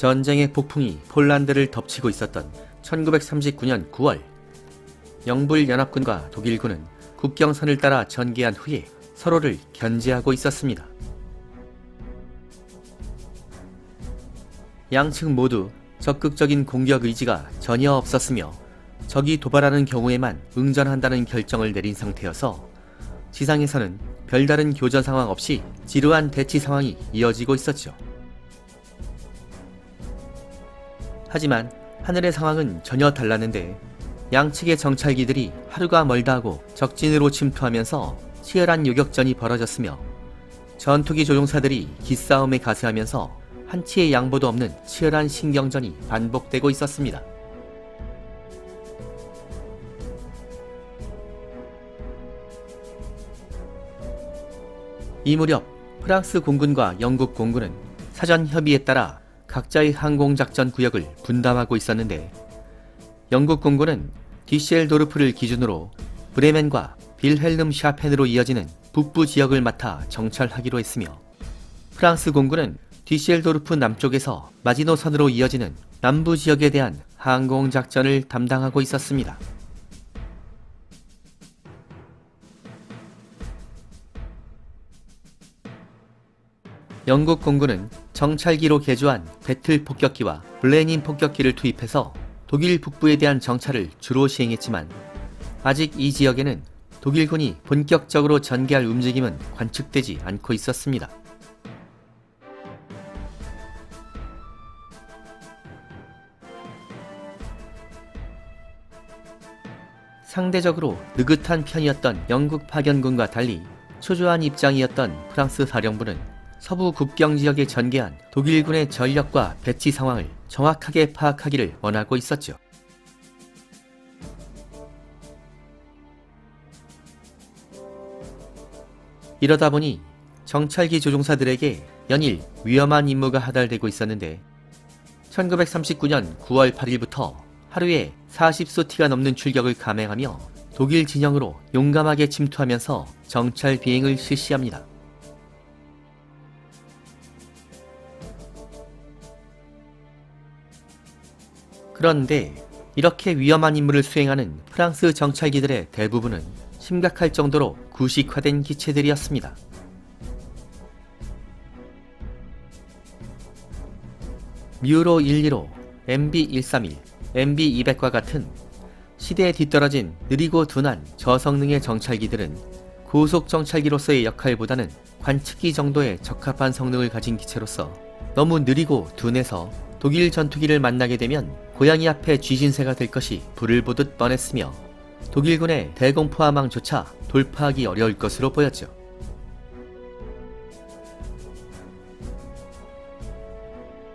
전쟁의 폭풍이 폴란드를 덮치고 있었던 1939년 9월 영불 연합군과 독일군은 국경선을 따라 전개한 후에 서로를 견제하고 있었습니다. 양측 모두 적극적인 공격 의지가 전혀 없었으며 적이 도발하는 경우에만 응전한다는 결정을 내린 상태여서 지상에서는 별다른 교전 상황 없이 지루한 대치 상황이 이어지고 있었죠. 하지만 하늘의 상황은 전혀 달랐는데 양측의 정찰기들이 하루가 멀다 하고 적진으로 침투하면서 치열한 요격전이 벌어졌으며 전투기 조종사들이 기싸움에 가세하면서 한치의 양보도 없는 치열한 신경전이 반복되고 있었습니다. 이 무렵 프랑스 공군과 영국 공군은 사전 협의에 따라 각자의 항공작전 구역을 분담하고 있었는데 영국 공군은 디시엘도르프를 기준으로 브레멘과 빌헬름 샤펜으로 이어지는 북부 지역을 맡아 정찰하기로 했으며 프랑스 공군은 디시엘도르프 남쪽에서 마지노선으로 이어지는 남부 지역에 대한 항공작전을 담당하고 있었습니다. 영국 공군은 정찰기로 개조한 배틀 폭격기와 블레닌 폭격기를 투입해서 독일 북부에 대한 정찰을 주로 시행했지만 아직 이 지역에는 독일군이 본격적으로 전개할 움직임은 관측되지 않고 있었습니다. 상대적으로 느긋한 편이었던 영국 파견군과 달리 초조한 입장이었던 프랑스 사령부는 서부 국경 지역에 전개한 독일군의 전력과 배치 상황을 정확하게 파악하기를 원하고 있었죠. 이러다 보니 정찰기 조종사들에게 연일 위험한 임무가 하달되고 있었는데 1939년 9월 8일부터 하루에 40소티가 넘는 출격을 감행하며 독일 진영으로 용감하게 침투하면서 정찰 비행을 실시합니다. 그런데 이렇게 위험한 임무를 수행하는 프랑스 정찰기들의 대부분은 심각할 정도로 구식화된 기체들이었습니다. 뮤로 115, MB131, MB200과 같은 시대에 뒤떨어진 느리고 둔한 저성능의 정찰기들은 고속 정찰기로서의 역할보다는 관측기 정도의 적합한 성능을 가진 기체로서 너무 느리고 둔해서 독일 전투기를 만나게 되면 고양이 앞에 쥐신새가 될 것이 불을 보듯 뻔했으며 독일군의 대공포함망조차 돌파하기 어려울 것으로 보였죠.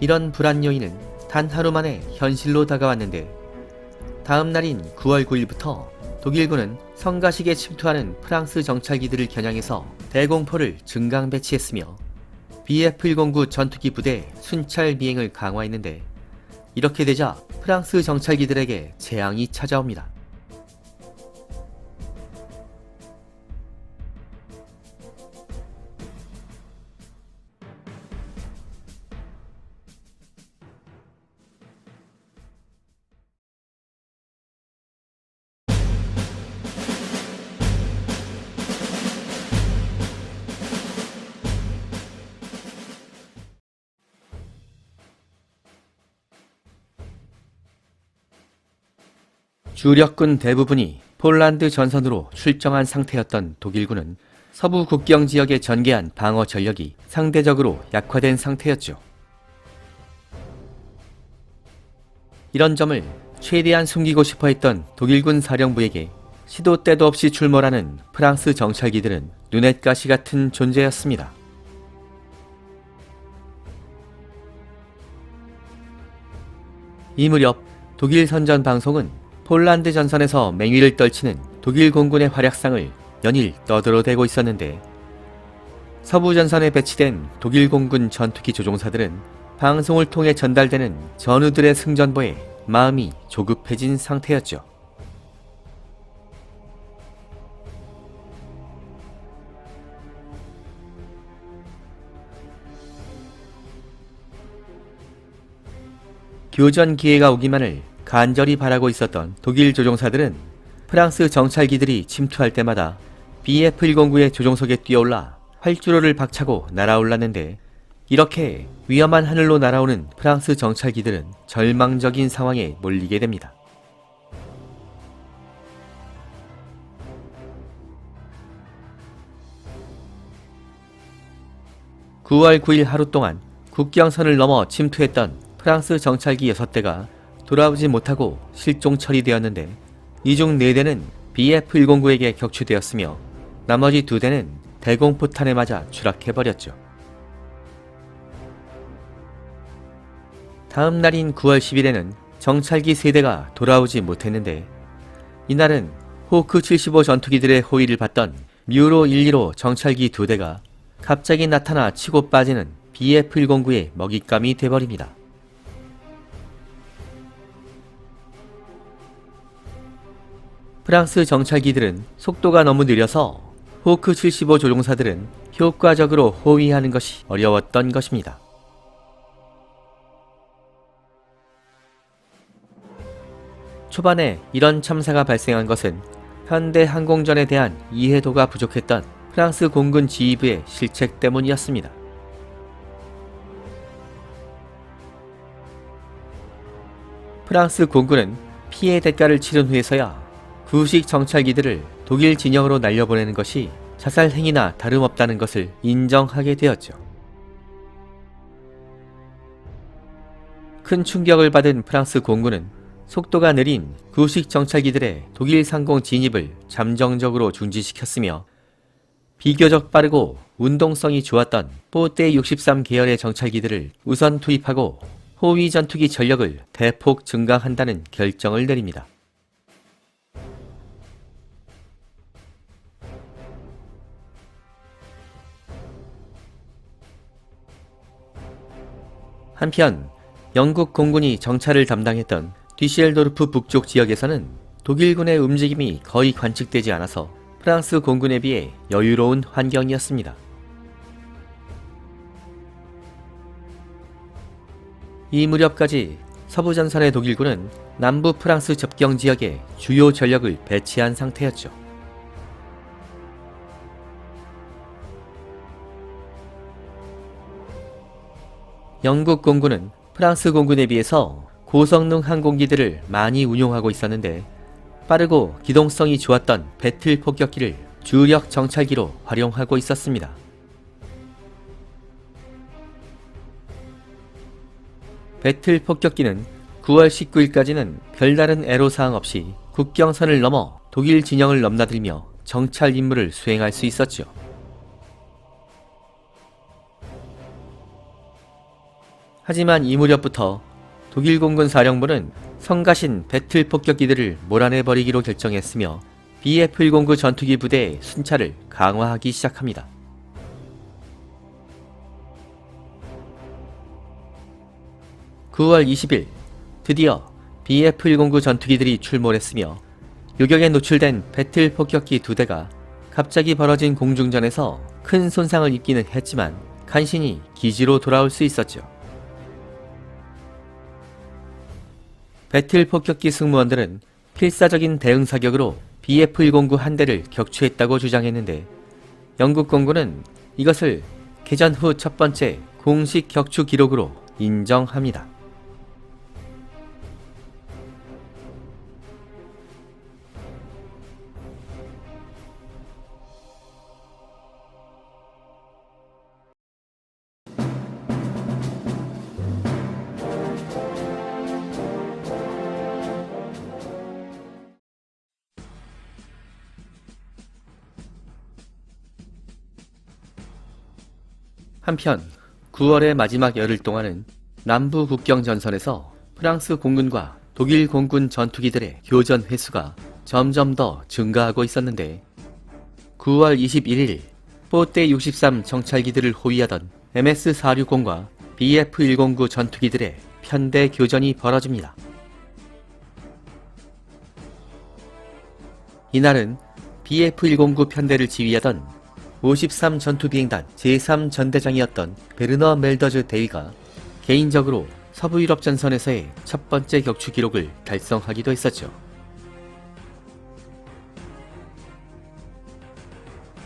이런 불안 요인은 단 하루 만에 현실로 다가왔는데 다음 날인 9월 9일부터 독일군은 성가식에 침투하는 프랑스 정찰기들을 겨냥해서 대공포를 증강 배치했으며 BF-109 전투기 부대 순찰 비행을 강화했는데 이렇게 되자 프랑스 정찰기들에게 재앙이 찾아옵니다. 주력군 대부분이 폴란드 전선으로 출정한 상태였던 독일군은 서부 국경 지역에 전개한 방어 전력이 상대적으로 약화된 상태였죠. 이런 점을 최대한 숨기고 싶어 했던 독일군 사령부에게 시도 때도 없이 출몰하는 프랑스 정찰기들은 눈엣 가시 같은 존재였습니다. 이 무렵 독일 선전 방송은 폴란드 전선에서 맹위를 떨치는 독일 공군의 활약상을 연일 떠들어대고 있었는데 서부 전선에 배치된 독일 공군 전투기 조종사들은 방송을 통해 전달되는 전우들의 승전보에 마음이 조급해진 상태였죠. 교전 기회가 오기만을 간절히 바라고 있었던 독일 조종사들은 프랑스 정찰기들이 침투할 때마다 BF-109의 조종석에 뛰어올라 활주로를 박차고 날아올랐는데 이렇게 위험한 하늘로 날아오는 프랑스 정찰기들은 절망적인 상황에 몰리게 됩니다. (9월 9일) 하루 동안 국경선을 넘어 침투했던 프랑스 정찰기 6대가 돌아오지 못하고 실종 처리되었는데 이 중 4대는 BF-109에게 격추되었으며 나머지 2대는 대공포탄에 맞아 추락해버렸죠. 다음 날인 9월 10일에는 정찰기 3대가 돌아오지 못했는데 이날은 호크 75 전투기들의 호위를 받던 뮤로 115 정찰기 2대가 갑자기 나타나 치고 빠지는 BF-109의 먹잇감이 돼버립니다. 프랑스 정찰기들은 속도가 너무 느려서 호크 75 조종사들은 효과적으로 호위하는 것이 어려웠던 것입니다. 초반에 이런 참사가 발생한 것은 현대 항공전에 대한 이해도가 부족했던 프랑스 공군 지휘부의 실책 때문이었습니다. 프랑스 공군은 피해 대가를 치른 후에서야 구식 정찰기들을 독일 진영으로 날려보내는 것이 자살 행위나 다름없다는 것을 인정하게 되었죠. 큰 충격을 받은 프랑스 공군은 속도가 느린 구식 정찰기들의 독일 상공 진입을 잠정적으로 중지시켰으며 비교적 빠르고 운동성이 좋았던 뽀떼 63 계열의 정찰기들을 우선 투입하고 호위 전투기 전력을 대폭 증강한다는 결정을 내립니다. 한편 영국 공군이 정찰을 담당했던 뒤시엘도르프 북쪽 지역에서는 독일군의 움직임이 거의 관측되지 않아서 프랑스 공군에 비해 여유로운 환경이었습니다. 이 무렵까지 서부 전선의 독일군은 남부 프랑스 접경 지역에 주요 전력을 배치한 상태였죠. 영국 공군은 프랑스 공군에 비해서 고성능 항공기들을 많이 운용하고 있었는데 빠르고 기동성이 좋았던 배틀 폭격기를 주력 정찰기로 활용하고 있었습니다. 배틀 폭격기는 9월 19일까지는 별다른 애로사항 없이 국경선을 넘어 독일 진영을 넘나들며 정찰 임무를 수행할 수 있었죠. 하지만 이 무렵부터 독일 공군 사령부는 성가신 배틀 폭격기들을 몰아내버리기로 결정했으며 BF-109 전투기 부대의 순찰을 강화하기 시작합니다. (9월 20일) 드디어 BF-109 전투기들이 출몰했으며 요격에 노출된 배틀 폭격기 두 대가 갑자기 벌어진 공중전에서 큰 손상을 입기는 했지만 간신히 기지로 돌아올 수 있었죠. 배틀 폭격기 승무원들은 필사적인 대응 사격으로 BF-109 한 대를 격추했다고 주장했는데 영국 공군은 이것을 개전 후 첫 번째 공식 격추 기록으로 인정합니다. 한편 9월의 마지막 열흘 동안은 남부 국경 전선에서 프랑스 공군과 독일 공군 전투기들의 교전 횟수가 점점 더 증가하고 있었는데 9월 21일 뽀떼 63 정찰기들을 호위하던 MS-460과 BF-109 전투기들의 편대 교전이 벌어집니다. 이날은 BF-109 편대를 지휘하던 53 전투비행단 제3전대장이었던 베르너 멜더즈 대위가 개인적으로 서부 유럽 전선에서의 첫 번째 격추 기록을 달성하기도 했었죠.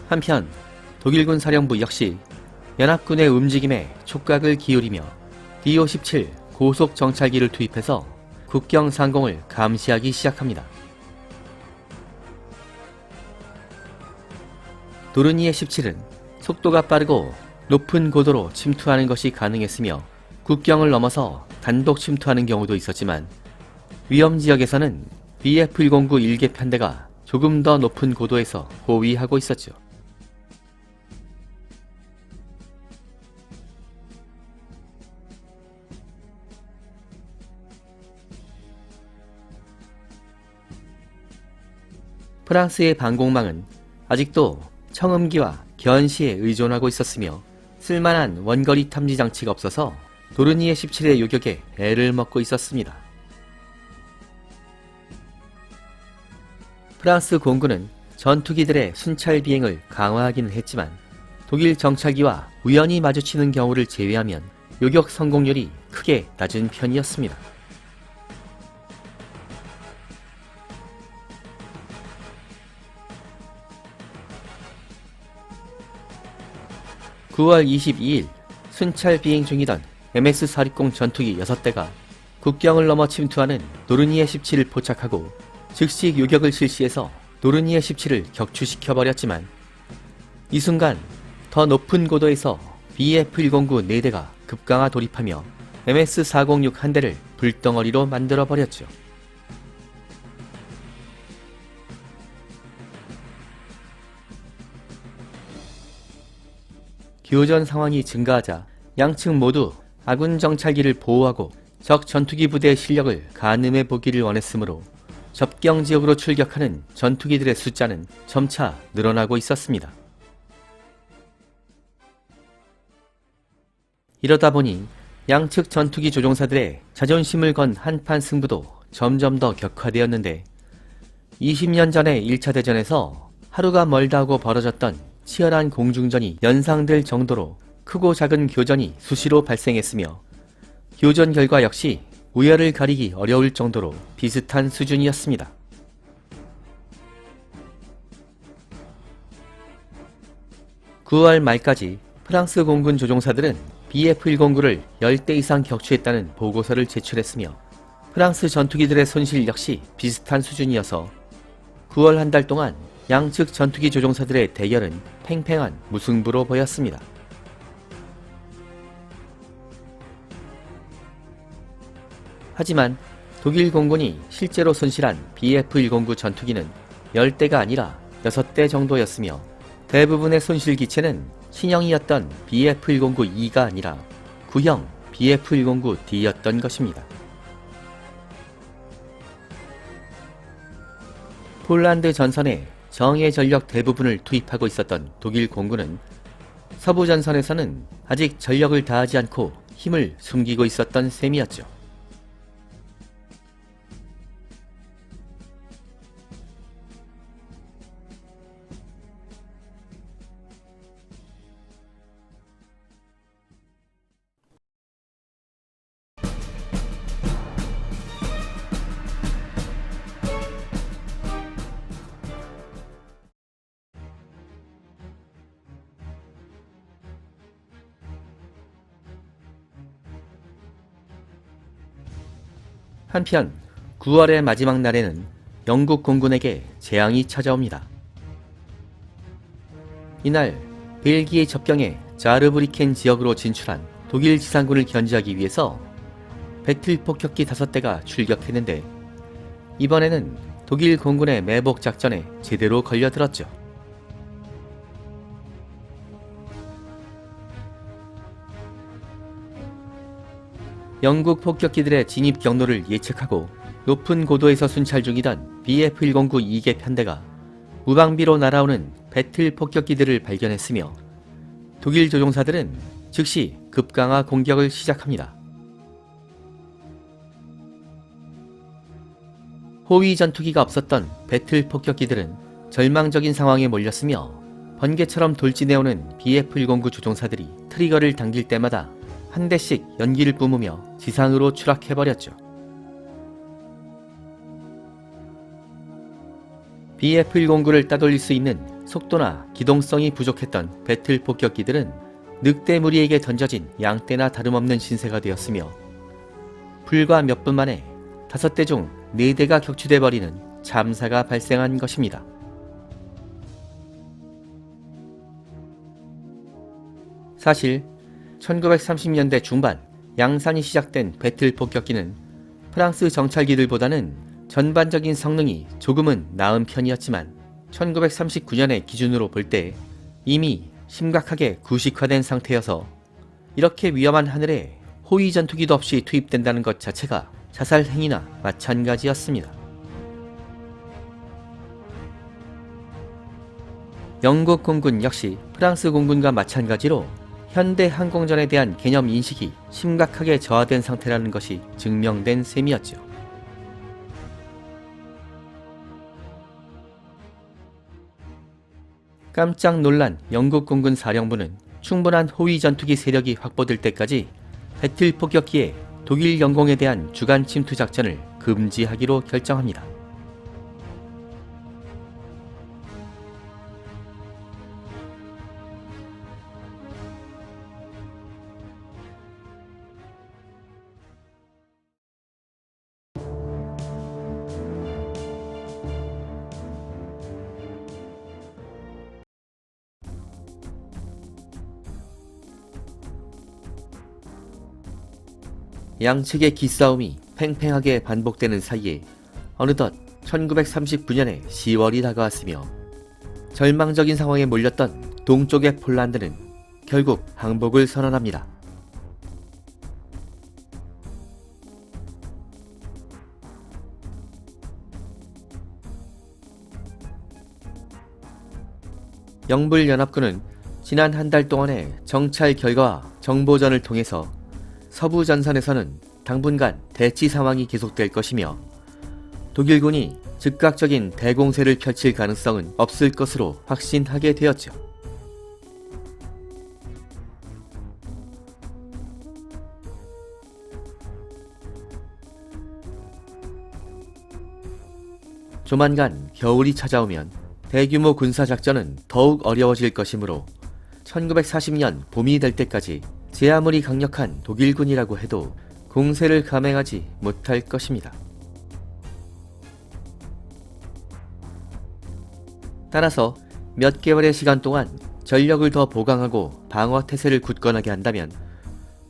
한편 독일군 사령부 역시 연합군의 움직임에 촉각을 기울이며 DO-17 고속 정찰기를 투입해서 국경 상공을 감시하기 시작합니다. 도르니에 17은 속도가 빠르고 높은 고도로 침투하는 것이 가능했으며 국경을 넘어서 단독 침투하는 경우도 있었지만 위험 지역에서는 BF-109 일개 편대가 조금 더 높은 고도에서 호위하고 있었죠. 프랑스의 방공망은 아직도 청음기와 견시에 의존하고 있었으며 쓸만한 원거리 탐지 장치가 없어서 도르니에 17의 요격에 애를 먹고 있었습니다. 프랑스 공군은 전투기들의 순찰 비행을 강화하기는 했지만 독일 정찰기와 우연히 마주치는 경우를 제외하면 요격 성공률이 크게 낮은 편이었습니다. (9월 22일) 순찰 비행 중이던 MS-460 전투기 6대가 국경을 넘어 침투하는 노르니에 17을 포착하고 즉시 요격을 실시해서 노르니에 17을 격추시켜버렸지만 이 순간 더 높은 고도에서 BF-109 4대가 급강하 돌입하며 MS-406 한 대를 불덩어리로 만들어버렸죠. 교전 상황이 증가하자 양측 모두 아군 정찰기를 보호하고 적 전투기 부대의 실력을 가늠해 보기를 원했으므로 접경 지역으로 출격하는 전투기들의 숫자는 점차 늘어나고 있었습니다. 이러다 보니 양측 전투기 조종사들의 자존심을 건 한판 승부도 점점 더 격화되었는데 20년 전의 1차 대전에서 하루가 멀다 하고 벌어졌던 치열한 공중전이 연상될 정도로 크고 작은 교전이 수시로 발생했으며 교전 결과 역시 우열을 가리기 어려울 정도로 비슷한 수준이었습니다. (9월) 말까지 프랑스 공군 조종사들은 BF-109를 10대 이상 격추했다는 보고서를 제출했으며 프랑스 전투기들의 손실 역시 비슷한 수준이어서 9월 한 달 동안 양측 전투기 조종사들의 대결은 팽팽한 무승부로 보였습니다. 하지만 독일 공군이 실제로 손실한 BF-109 전투기는 10대가 아니라 6대 정도였으며 대부분의 손실 기체는 신형이었던 BF-109E가 아니라 구형 BF-109D였던 것입니다. 폴란드 전선에 정예 전력 대부분을 투입하고 있었던 독일 공군은 서부 전선에서는 아직 전력을 다하지 않고 힘을 숨기고 있었던 셈이었죠. 한편 9월의 마지막 날에는 영국 공군에게 재앙이 찾아옵니다. 이날 벨기에 접경의 자르브리켄 지역으로 진출한 독일 지상군을 견제하기 위해서 배틀 폭격기 5대가 출격했는데 이번에는 독일 공군의 매복 작전에 제대로 걸려들었죠. 영국 폭격기들의 진입 경로를 예측하고 높은 고도에서 순찰 중이던 BF-109 2개 편대가 무방비로 날아오는 배틀 폭격기들을 발견했으며 독일 조종사들은 즉시 급강화 공격을 시작합니다. 호위 전투기가 없었던 배틀 폭격기들은 절망적인 상황에 몰렸으며 번개처럼 돌진해오는 BF-109 조종사들이 트리거를 당길 때마다 한 대씩 연기를 뿜으며 지상으로 추락해버렸죠. BF-109를 따돌릴 수 있는 속도나 기동성이 부족했던 배틀 폭격기들은 늑대 무리에게 던져진 양떼나 다름없는 신세가 되었으며 불과 몇 분 만에 다섯 대 중 네 대가 격추돼 버리는 참사가 발생한 것입니다. 사실 1930년대 중반 양산이 시작된 배틀 폭격기는 프랑스 정찰기들보다는 전반적인 성능이 조금은 나은 편이었지만 1939년의 기준으로 볼 때 이미 심각하게 구식화된 상태여서 이렇게 위험한 하늘에 호위 전투기도 없이 투입된다는 것 자체가 자살 행위나 마찬가지였습니다. 영국 공군 역시 프랑스 공군과 마찬가지로 현대 항공전에 대한 개념 인식이 심각하게 저하된 상태라는 것이 증명된 셈이었죠. 깜짝 놀란 영국 공군 사령부는 충분한 호위 전투기 세력이 확보될 때까지 배틀 폭격기에 독일 영공에 대한 주간 침투 작전을 금지하기로 결정합니다. 양측의 기싸움이 팽팽하게 반복되는 사이에 어느덧 1939년의 10월이 다가왔으며 절망적인 상황에 몰렸던 동쪽의 폴란드는 결국 항복을 선언합니다. 영불연합군은 지난 한 달 동안의 정찰 결과와 정보전을 통해서 서부 전선에서는 당분간 대치 상황이 계속될 것이며 독일군이 즉각적인 대공세를 펼칠 가능성은 없을 것으로 확신하게 되었죠. 조만간 겨울이 찾아오면 대규모 군사작전은 더욱 어려워질 것이므로 1940년 봄이 될 때까지 제 아무리 강력한 독일군이라고 해도 공세를 감행하지 못할 것입니다. 따라서 몇 개월의 시간 동안 전력을 더 보강하고 방어 태세를 굳건하게 한다면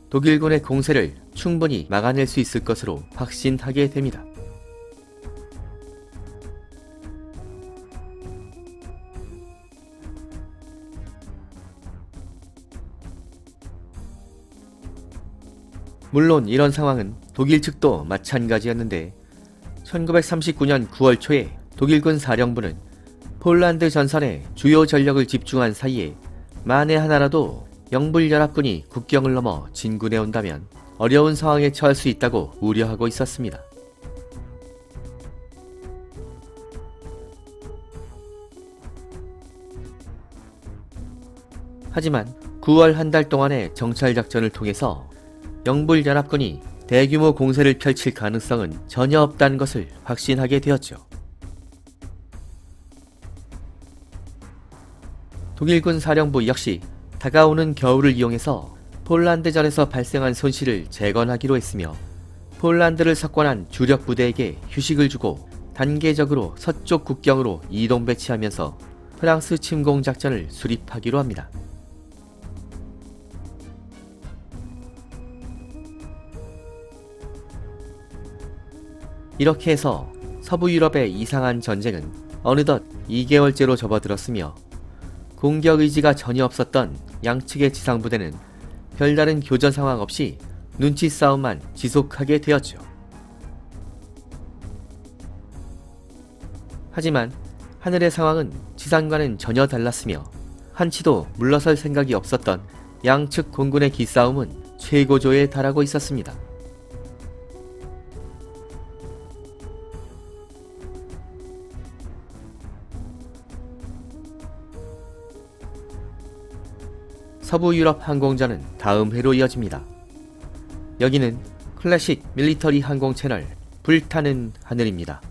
독일군의 공세를 충분히 막아낼 수 있을 것으로 확신하게 됩니다. 물론 이런 상황은 독일 측도 마찬가지였는데 1939년 9월 초에 독일군 사령부는 폴란드 전선에 주요 전력을 집중한 사이에 만에 하나라도 영불연합군이 국경을 넘어 진군해 온다면 어려운 상황에 처할 수 있다고 우려하고 있었습니다. 하지만 9월 한 달 동안의 정찰 작전을 통해서 영불 연합군이 대규모 공세를 펼칠 가능성은 전혀 없다는 것을 확신하게 되었죠. 독일군 사령부 역시 다가오는 겨울을 이용해서 폴란드전에서 발생한 손실을 재건하기로 했으며 폴란드를 석권한 주력 부대에게 휴식을 주고 단계적으로 서쪽 국경으로 이동 배치하면서 프랑스 침공 작전을 수립하기로 합니다. 이렇게 해서 서부 유럽의 이상한 전쟁은 어느덧 2개월째로 접어들었으며 공격 의지가 전혀 없었던 양측의 지상부대는 별다른 교전 상황 없이 눈치 싸움만 지속하게 되었죠. 하지만 하늘의 상황은 지상과는 전혀 달랐으며 한치도 물러설 생각이 없었던 양측 공군의 기싸움은 최고조에 달하고 있었습니다. 서부 유럽 항공전은 다음 해로 이어집니다. 여기는 클래식 밀리터리 항공 채널 불타는 하늘입니다.